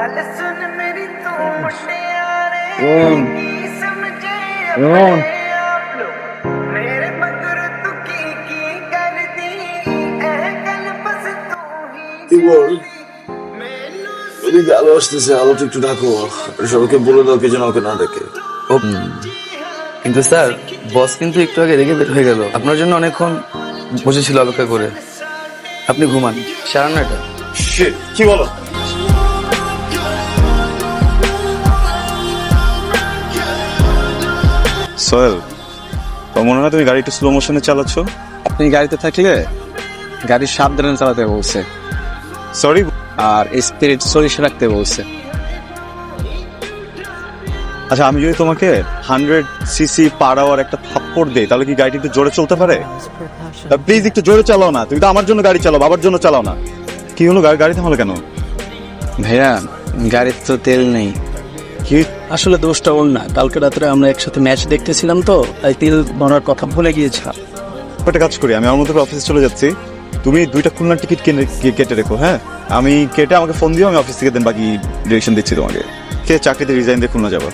ਗੱਲ ਸੁਣ ਮੇਰੀ ਤੂੰ ਮੁਟਿਆਰੇ ਰੋਹਨ ਕੀ ਸਮਝੇ ਰੋਹਨ ਆਪਣੇ ਆਪ ਨੂੰ ਮੇਰੇ ਮਗਰ ਤੂੰ ਕੀ ਕੀ ਕਰਦੀ ਇਹ ਗੱਲ ਬਸ ਤੂੰ ਹੀ কি বল ਮੈਨੂੰ এদিকে আলো আসতেছে আলোটা একটু ডাকো আর সবাইকে বলে দাও কে যেন ওকে না দেখে ও কিন্তু স্যার বস কিন্তু একটু আগে রেগে বের হয়ে গেল আপনার জন্য অনেকক্ষণ বসেছিল অপেক্ষা করে আপনি ঘুমান সারা না এটা কি বলো সোহেল তোমার মনে হয় তুমি গাড়ি একটু স্লো মোশনে চালাচ্ছ। আপনি গাড়িতে থাকলে গাড়ি সাবধানে চালাতে বলছে। সরি আর স্পিরিট সরিষা রাখতে বলছে। আচ্ছা আমি যদি তোমাকে হান্ড্রেড সিসি পার আওয়ার একটা থাপ্পড় দেই তাহলে কি গাড়িটি একটু জোরে চলতে পারে? প্লিজ একটু জোরে চালাও না তুমি তো আমার জন্য গাড়ি চালাও বাবার জন্য চালাও না। কি হলো গাড়ি গাড়ি থামালো কেন? ভাইয়া গাড়ির তো তেল নেই। কি আসলে দোষটা ওর না। কালকে রাত্রে আমরা একসাথে ম্যাচ দেখতেছিলাম তো, তাই তিল ভরার কথা ভুলে গিয়েছিলাম একটা কাজ করি, আমি আমার মতো অফিসে চলে যাচ্ছি। তুমি দুইটা খুলনার টিকিট কেটে রেখো হ্যাঁ? আমি কেটে আমাকে ফোন দিও, আমি অফিস থেকে দেন বাকি ডিরেকশন দিচ্ছি তোমাকে। কে চাকরিতে রিজাইন দিয়ে খুলনা যাব?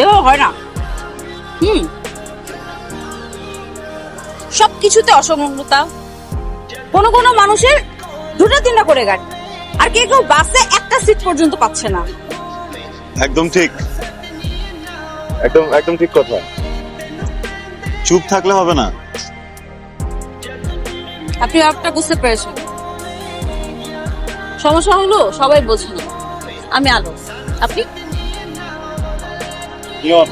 এভাবে হয় না। হুম। সব কিছুতে অসমগ্রতা। কোনো কোনো মানুষের দুটো তিনটা করে গাড়ি। আর কেউ কেউ বাসে একটা সিট পর্যন্ত পাচ্ছে না। একদম ঠিক। একদম একদম ঠিক কথা। চুপ থাকলে হবে না। আপনি ব্যাপারটা বুঝতে পেরেছেন। সমস্যা হলো সবাই বোঝে না আমি আলো আপনি? নিয়ন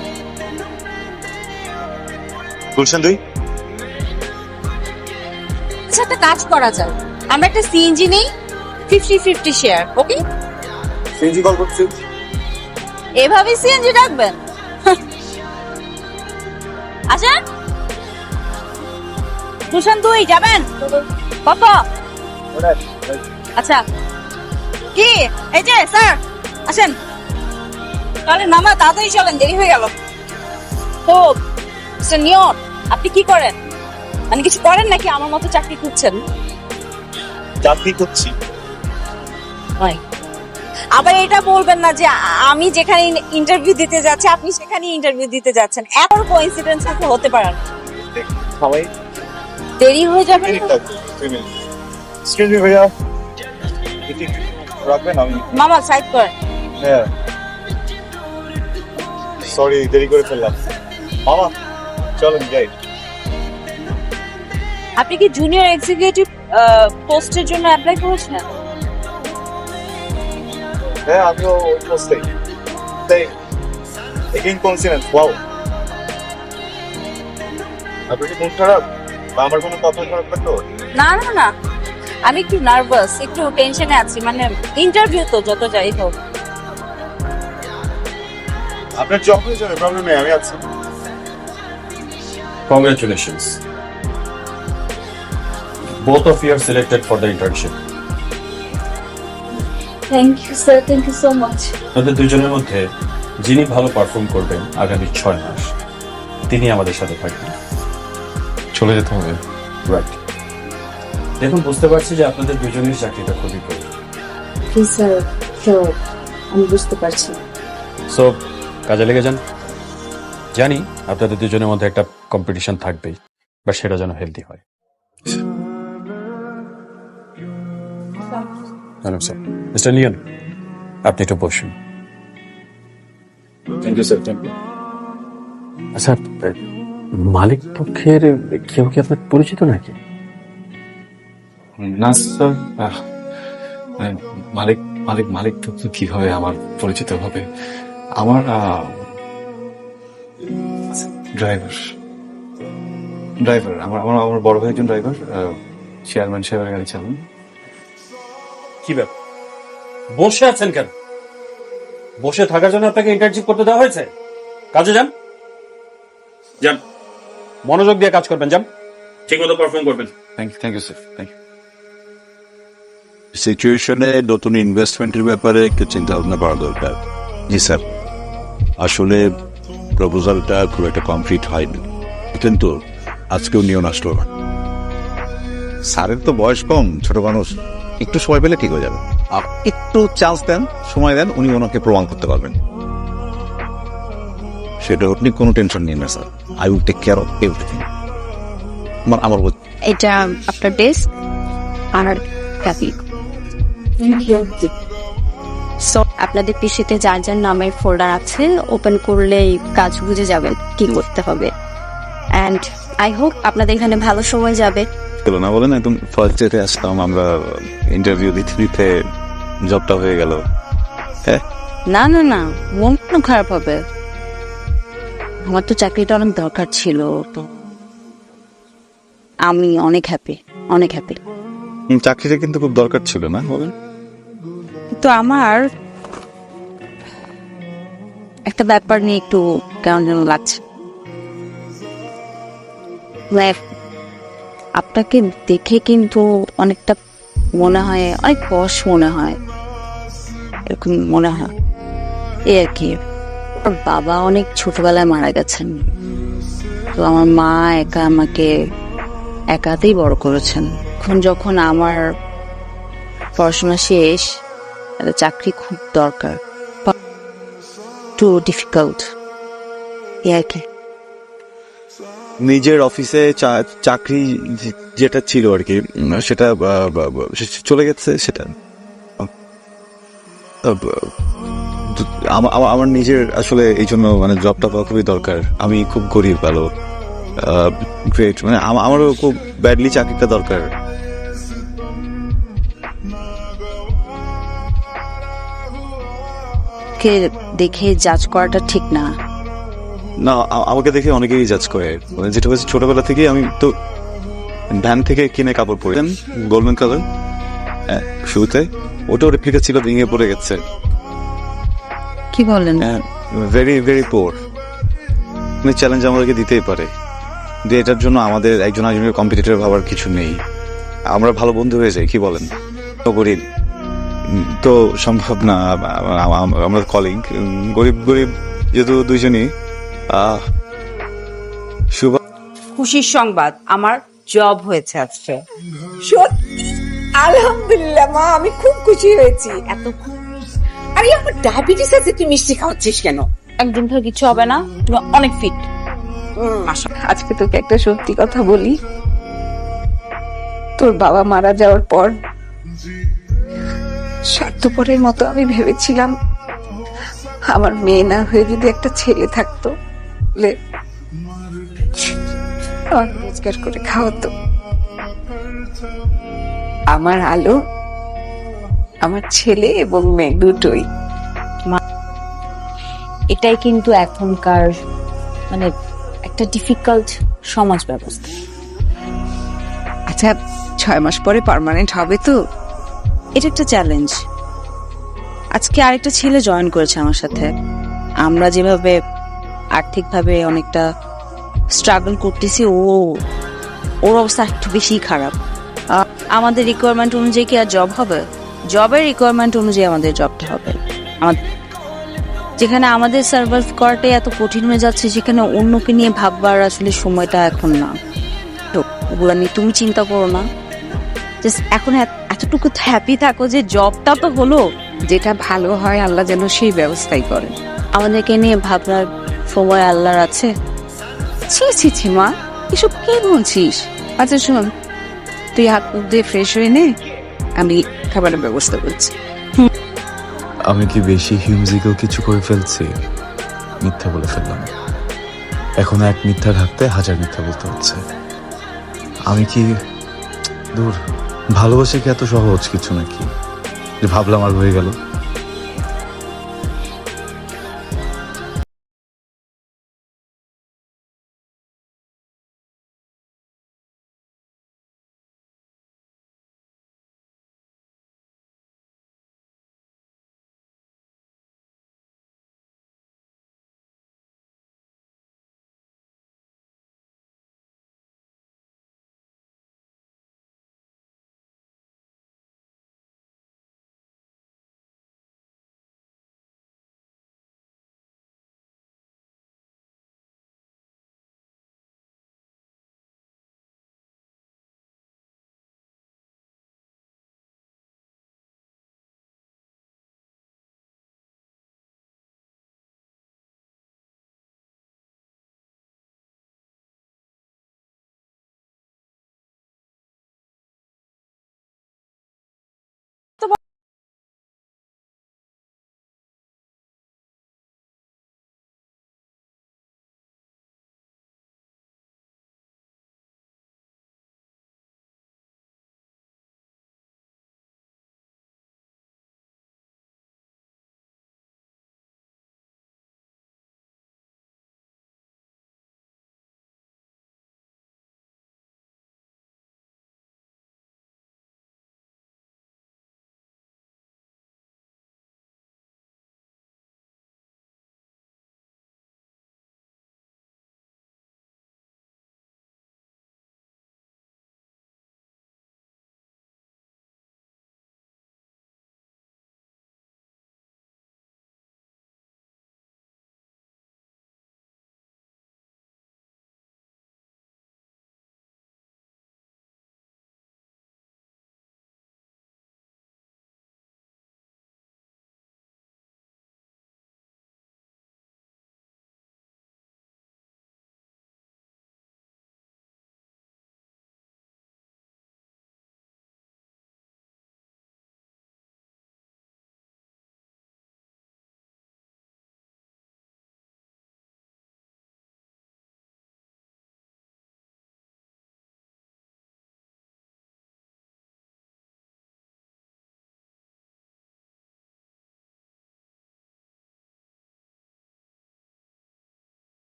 গুলশান দুই? আচ্ছা একটা কাজ করা যায় আমরা একটা সিএনজি নেই fifty fifty share okay CNG call করছি। এভাবে সিএনজি রাখবেন? আচ্ছা। দুশান দুই যাবেন? কত? আচ্ছা। কি? এই যে স্যার আসেন। তাহলে মামা তাড়াতাড়ি চলেন দেরি হয়ে গেল। তো নিয়ন আপনি কি করেন? মানে কিছু করেন নাকি? আমার মতো চাকরি খুঁজছেন? চাকরি করছি আবার এটা বলবেন না যে আমি যেখানে ইন্টারভিউ দিতে যাচ্ছি আপনি সেখানে ইন্টারভিউ দিতে যাচ্ছেন। এমন কোইন্সিডেন্স হতে পারে না। সবাই দেরি হয়ে যাবে এক্সকিউজ মি ভাইয়া। রাখবেন আমি মামা সাইড করেন। হ্যাঁ। সরি দেরি করে ফেললাম। মামা চলেন যাই আপনি কি জুনিয়র এক্সিকিউটিভ পোস্টের জন্য অ্যাপ্লাই করেছেন হ্যাঁ আমিও ওই পোস্টেই। তাই এগেইন কোইন্সিডেন্স ওয়াও আপনি কি মন খারাপ? বা আমার কোনো কথা খারাপ লাগতো না না না। আমি একটু নার্ভাস একটু টেনশনে আছি। মানে ইন্টারভিউ তো যত যাই হোক। আপনার জব হয়ে যাবে প্রবলেম নেই আমি আছি। Congratulations. Both of you are selected for the internship. Thank you sir thank you so much আপনাদের দুজনের মধ্যে যিনি ভালো পারফর্ম করবেন আগামী ছয় মাস তিনি আমাদের সাথে থাকবেন। চলে যেতে হবে। রাইট দেখুন বুঝতে পারছি যে আপনাদের দুজনের চাকরিটা খুবই প্রয়োজন প্লিজ স্যার আমি বুঝতে পারছি। সো কাজে লেগে যান। জানি আপনাদের দুজনের মধ্যে একটা কম্পিটিশন থাকবেই বা সেটা যেন হেলদি হয়। হ্যালো স্যার মিস্টার নিয়ন আপনি একটু বসুন। Thank you sir thank you আচ্ছা মালিক পক্ষের কেউ কি আপনার পরিচিত নাকি? না স্যার মালিক মালিক মালিক তো কীভাবে আমার পরিচিত হবে? আমার ড্রাইভার ড্রাইভার আমার আমার আমার বড় ভাই একজন ড্রাইভার চেয়ারম্যান সাহেবের গাড়ি চালান। কি ব্যাপার? বসে আছেন কেন? বসে থাকার জন্য আপনাকে ইন্টার্নশিপ করতে দেওয়া হয়েছে? কাজে যান। যান। মনোযোগ দিয়ে কাজ করবেন যান। ঠিক মতো পারফর্ম করবেন thank you thank you sir thank you সিচুয়েশনে নতুন ইনভেস্টমেন্টের ব্যাপারে একটু চিন্তা ভাবনা করা দরকার। জি স্যার আসলে প্রপোজালটা খুব একটা কমপ্লিট হয়নি। কিন্তু আজকেও নিয়ম আসলো না স্যারের তো বয়স কম ছোট মানুষ। একটু সময় পেলে ঠিক হয়ে যাবে। আপ- একটু চান্স দেন সময় দেন উনি ওনাকে প্রমাণ করতে পারবেন। সেটা আপনি কোনো টেনশন নিন না sir. I will take care of everything আমার আমার এটা আপনার ডেস্ক আর ক্যাপি সো আপনাদের পিসিতে যার যার নামের ফোল্ডার আছে ওপেন করলেই কাজ বুঝে যাবেন কি করতে হবে। অ্যান্ড আই হোপ আপনাদের এখানে ভালো সময় যাবে। গেল না বলেন একদম ফার্স্ট ডেতে আসলাম আমরা ইন্টারভিউ দিতে দিতে জবটা হয়ে গেল। হ্যাঁ? না না না মন কেন খারাপ হবে? আমার তো চাকরিটা অনেক দরকার ছিল তো আমি অনেক হ্যাপি অনেক হ্যাপি চাকরিটা কিন্তু খুব দরকার ছিল না বলেন। তো আমার একটা ব্যাপার নিয়ে একটু কেমন যেন লাগছে। আপনাকে দেখে কিন্তু অনেকটা মনে হয়, অনেক বস মনে হয়। এরকম মনে হয়। এই আর কি। ওর বাবা অনেক ছোটবেলায় মারা গেছেন। তো আমার মা একা আমাকে একাতেই বড় করেছেন। এখন যখন আমার পড়াশোনা শেষ একটা চাকরি খুব দরকার। টু ডিফিকাল্ট এই আর কি। নিজের অফিসে চাকরি যেটা ছিল আর কি সেটা চলে গেছে সেটা। আমার নিজের আসলে এই জন্য মানে জবটা পাওয়া খুবই দরকার। আমি খুব গরিব ভালো। গ্রেট মানে আমারও খুব ব্যাডলি চাকরিটা দরকার। কে দেখে জাজ করাটা ঠিক না। না আমাকে দেখে অনেকেই জাজ করে। মানে যেটা হয়েছে ছোটবেলা থেকেই আমি তো ভ্যান থেকে কিনে কাপড় পরে। গোল্ডেন কালার শুরুতে ওটা ওটা ফিরে ছিল ভেঙে পড়ে গেছে। কি বলেন ভেরি ভেরি পোর মানে চ্যালেঞ্জ আমাদেরকে দিতেই পারে। যে এটার জন্য আমাদের একজন একজনের কম্পিটিটর ভাবার কিছু নেই। আমরা ভালো বন্ধু হয়ে যাই কি বলেন? গরিব। তো সম্ভব না আমরা কলিং গরিব গরিব যেহেতু দুইজনই শুভ খুশির সংবাদ, আমার জব হয়েছে আজকে। সত্যি? আলহামদুলিল্লাহ, মা, আমি খুব খুশি হয়েছি। এত আরে, আমার ডায়াবেটিস আছে, তুই মিষ্টি খাওয়াচ্ছিস কেন? একদিন ধরে কিছু হবে না তুমি অনেক ফিট আজকে তোকে একটা সত্যি কথা বলি। তোর বাবা মারা যাওয়ার পর স্বার্থপরের মতো আমি ভেবেছিলাম। আমার মেয়ে না হয়ে যদি একটা ছেলে থাকতো রোজগার করে খাওয়াতো। আমার আলো আমার ছেলে এবং মেয়ে দুটোই। এটাই কিন্তু এখনকার মানে একটা ডিফিকাল্ট সমাজ ব্যবস্থা। আচ্ছা ছয় মাস পরে পার্মানেন্ট হবে তো? এটা একটা চ্যালেঞ্জ আজকে আরেকটা ছেলে জয়েন করেছে আমার সাথে। আমরা যেভাবে আর্থিকভাবে অনেকটা স্ট্রাগল করতেছি, ও, ওর অবস্থা একটু বেশি খারাপ। আমাদের রিকোয়ারমেন্ট অনুযায়ী কি আর জব হবে? জবের রিকোয়ারমেন্ট অনুযায়ী আমাদের জবটা হবে। যেখানে আমাদের সার্ভাইভ করাটাই এত কঠিন হয়ে যাচ্ছে, সেখানে অন্যকে নিয়ে ভাববার আসলে সময়টা এখন না। তো, ওগুলা নিয়ে তুমি চিন্তা করো না। জাস্ট এখন এতটুকু হ্যাপি থাকো যে জবটা তো হলো, যেটা ভালো হয় আল্লাহ যেন সেই ব্যবস্থাই করেন। আমাদেরকে নিয়ে ভাবনার সময় আল্লাহর আছে? ছি ছি ছি, মা, এসব কি বলছিস? আচ্ছা শোন, তুই হাত মুখ দিয়ে ফ্রেশ হয়ে নে, আমি খাবারের ব্যবস্থা করছি। আমি কি বেশি হিমজিক্যাল কিছু করে ফেলছি? মিথ্যা বলে ফেললাম। এখন এক মিথ্যা ঢাকতে হাজার মিথ্যা বলতে হচ্ছে। আমি কি দূর? ভালোবাসা কি এত সহজ কিছু নাকি? যে ভাবলাম আর হয়ে গেল।